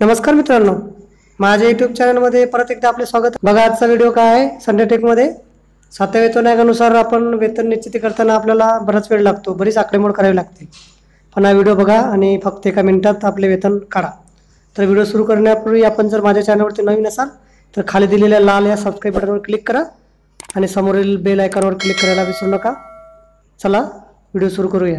नमस्कार मित्रांनो. माझ्या युट्यूब चॅनलमध्ये परत एकदा आपले स्वागत. बघा आजचा व्हिडिओ काय आहे? संडे टेकमध्ये सातव्या वेतन आयोगानुसार आपण वेतन निश्चिती करताना आपल्याला बराच वेळ लागतो. बरीच आकडेमोड करावी लागते. पण हा व्हिडिओ बघा आणि फक्त एका मिनिटात आपले वेतन काढा. तर व्हिडिओ सुरू करण्यापूर्वी आपण जर माझ्या चॅनलवरती नवीन असाल तर खाली दिलेल्या लाल या सबस्क्राईब बटनवर क्लिक करा आणि समोरील बेल आयकॉनवर क्लिक करायला विसरू नका. चला व्हिडिओ सुरू करूया.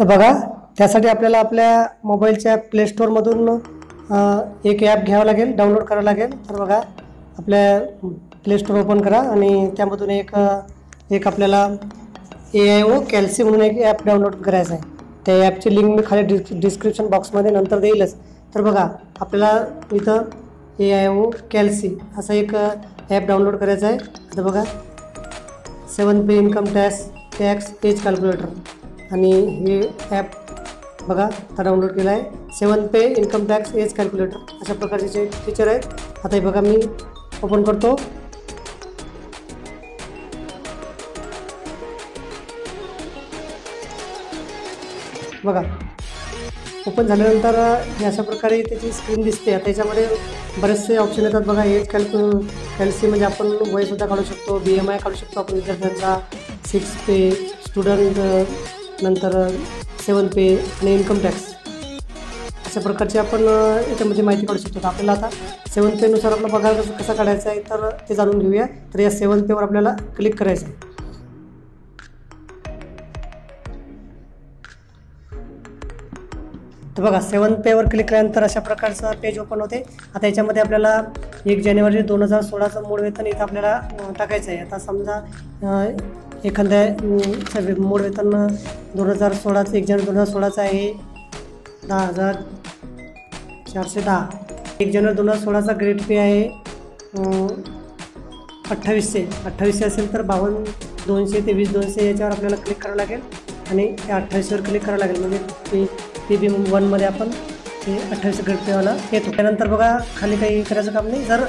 तर बघा त्यासाठी आपल्याला आपल्या मोबाईलच्या प्लेश्टोअरमधून एक ॲप घ्यावं लागेल डाउनलोड करावं लागेल. तर बघा आपल्या प्लेस्टोर ओपन करा आणि त्यामधून एक एक आपल्याला ए आय ओ कॅल्सी म्हणून एक ॲप डाउनलोड करायचं आहे. त्या ॲपची लिंक मी खाली डिस् डिस्क्रिप्शन बॉक्समध्ये नंतर देईलच. तर बघा आपल्याला इथं ए आय ओ कॅल्सी असं एक ॲप डाउनलोड करायचं आहे. आता बघा seven pay income tax tax age calculator आणि हे ॲप बघा आता डाउनलोड केलं आहे. Seven pay income tax age calculator अशा प्रकारचे जे फीचर आहेत आता हे बघा मी ओपन करतो. बघा. ओपन झाल्यानंतर हे अशा प्रकारे त्याची स्क्रीन दिसते. आता याच्यामध्ये बरेचसे ऑप्शन येतात बघा. एज कॅल्क्यु कॅल्सी म्हणजे आपण वयसुद्धा काढू शकतो बी एम आय काढू शकतो आपण विद्यार्थ्यांचा. सिक्स पे स्टुडंट नंतर सेवन पे आणि इन्कम टॅक्स अशा प्रकारची आपण याच्यामध्ये माहिती काढू शकतो. आपल्याला आता सेवन पेनुसार आपला पगार कसा काढायचा आहे तर ते जाणून घेऊया. तर या सेवन पेवर आपल्याला क्लिक करायचं आहे. तर बघा सेवन पेवर क्लिक केल्यानंतर अशा प्रकारचं पेज ओपन होते. आता याच्यामध्ये आपल्याला एक जानेवारी दोन हजार सोळाचं मूळ वेतन इथं आपल्याला टाकायचं आहे. आता समजा एखाद्या अं, मूळ वेतन दोन हजार सोळाचं एक जानेवारी दोन हजार सोळाचं आहे. दहा हजार चारशे दहा. एक जानेवारी दोन हजार सोळाचा ग्रेड पे आहे. अठ्ठावीसशे. अठ्ठावीसशे असेल तर बावन्न दोनशे ते वीस दोनशे याच्यावर आपल्याला क्लिक करावं लागेल. आणि त्या अठ्ठावीसवर क्लिक करावं लागेल. म्हणजे पी पी बी वनमध्ये आपण ते अठ्ठावीस ग्रेड पेवाला येतो त्यानंतर बघा खाली काही करायचं काम नाही. जर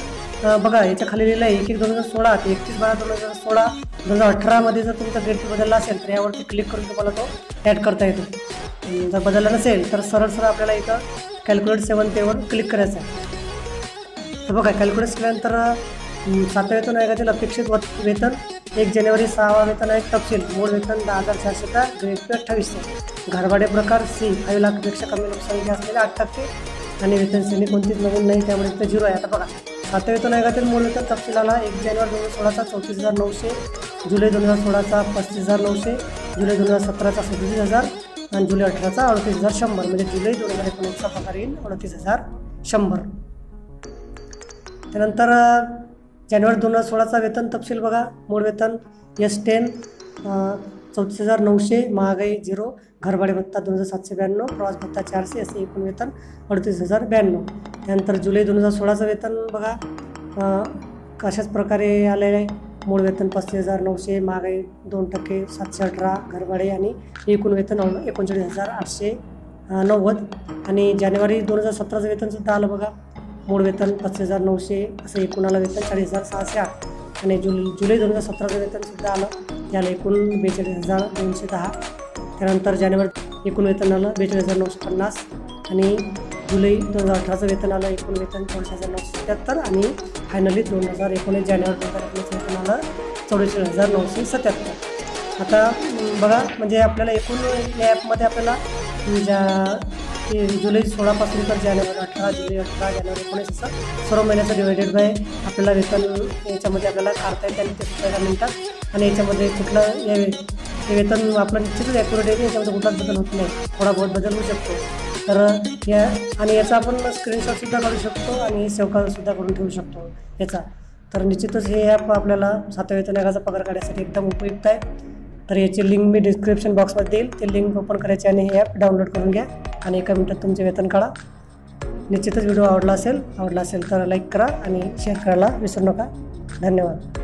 बघा याच्या खाली लिहिलं आहे एक एक दोन हजार सोळा ते एकतीस बारा दोन हजार सोळा दोन हजार अठरामध्ये जर तुमचा ग्रेड बदलला असेल तर यावरती क्लिक करून तुम्हाला तो ॲड करता येतो. जर बदलला नसेल तर सरळ सरळ आपल्याला इथं कॅल्क्युलेट सेवन पेवर क्लिक करायचं आहे. तर बघा कॅल्क्युलेट केल्यानंतर सातव्यातून सातव्या वेतन आयोगातील अपेक्षित वेतन एक जानेवारी सहावा वेतन आयोग तपशील. मूळ वेतन दहा हजार सहाशे चार ग्रेड पे अठ्ठावीसशे घरभाडे प्रकार सी फाईव्ह लाखपेक्षा कमी लोकसंख्या असलेले आठ टक्के. आणि वेतन श्रेणी कोणतीच नवीन नाही त्यामुळे ते झिरो आहे. आता बघा सातव्या वेतन आयोगातील मूळ वेतन तपशीलाला एक जानेवारी दोन हजार सोळाचा चौतीस हजार नऊशे जुलै दोन हजार सोळाचा पस्तीस हजार नऊशे जुलै दोन हजार सतराचा सदतीस हजार आणि जुलै अठराचा अडतीस हजार शंभर. म्हणजे जुलै दोन हजार एकोणीसचा पगार येईल अडतीस हजार शंभर. त्यानंतर जानेवारी दोन हजार सोळाचा वेतन तपशील बघा. मूळ वेतन एस टेन चौतीस हजार नऊशे महागाई झिरो घरभाडे भत्ता दोन हजार सातशे ब्याण्णव प्रवास भत्ता चारशे असे एकूण वेतन अडतीस हजार ब्याण्णव. त्यानंतर जुलै दोन हजार सोळाचं वेतन बघा. अशाच प्रकारे आलेलं आहे. मूळ वेतन पस्तीस हजार नऊशे महागाई दोन टक्के सातशे अठरा घरभाडे आणि एकूण वेतन एकोणचाळीस हजार आठशे नव्वद. आणि जानेवारी दोन हजार सतराचं वेतनसुद्धा आलं बघा. मूळ वेतन पस्तीस हजार नऊशे असं एकूणाला वेतन चाळीस हजार सहाशे आठ. आणि जुल जुलै दोन हजार सतराचं वेतनसुद्धा आलं. याला एकूण बेचाळीस हजार दोनशे दहा. त्यानंतर जानेवारी एकूण वेतन आलं बेचाळीस हजार नऊशे पन्नास. आणि जुलै दोन हजार अठराचं वेतन आलं एकूण वेतन चौदा हजार नऊशे सत्याहत्तर. आणि फायनली दोन हजार एकोणीस जानेवारी दोन हजार एकोणीसचं वेतन आलं चौवेचाळीस हजार नऊशे सत्याहत्तर. आता बघा म्हणजे आपल्याला एकूण या ॲपमध्ये आपल्याला ज्या ते जुलै सोळापासून तर जानेवारी अठरा जुलै अठरा जानेवारी एकोणीस असं सर्व महिन्याचं डिवायडेड बाय आपल्याला वेतन याच्यामध्ये आपल्याला काढता येते आणि ते सुद्धा मिळतात आणि याच्यामध्ये कुठलं हे हे वेतन आपलं निश्चितच ॲक्युरेट आहे याच्यामध्ये कुठलाच बदल होत नाही. थोडा बहुत बदल होऊ शकतो. तर या आणि याचा आपण स्क्रीनशॉटसुद्धा काढू शकतो आणि सेवकासुद्धा करून ठेवू शकतो याचा. तर निश्चितच हे ॲप आपल्याला सातव्या वेतन आयोगाचा पगार काढण्यासाठी एकदम उपयुक्त आहे. तर याची लिंक मी डिस्क्रिप्शन बॉक्समध्ये देईल. ते लिंक ओपन करायची आणि हे ॲप डाउनलोड करून घ्या आणि एका मिनटात तुमचे वेतन काढा. निश्चितच व्हिडिओ आवडला असेल आवडला असेल तर लाईक करा आणि शेअर करायला विसरू नका. धन्यवाद.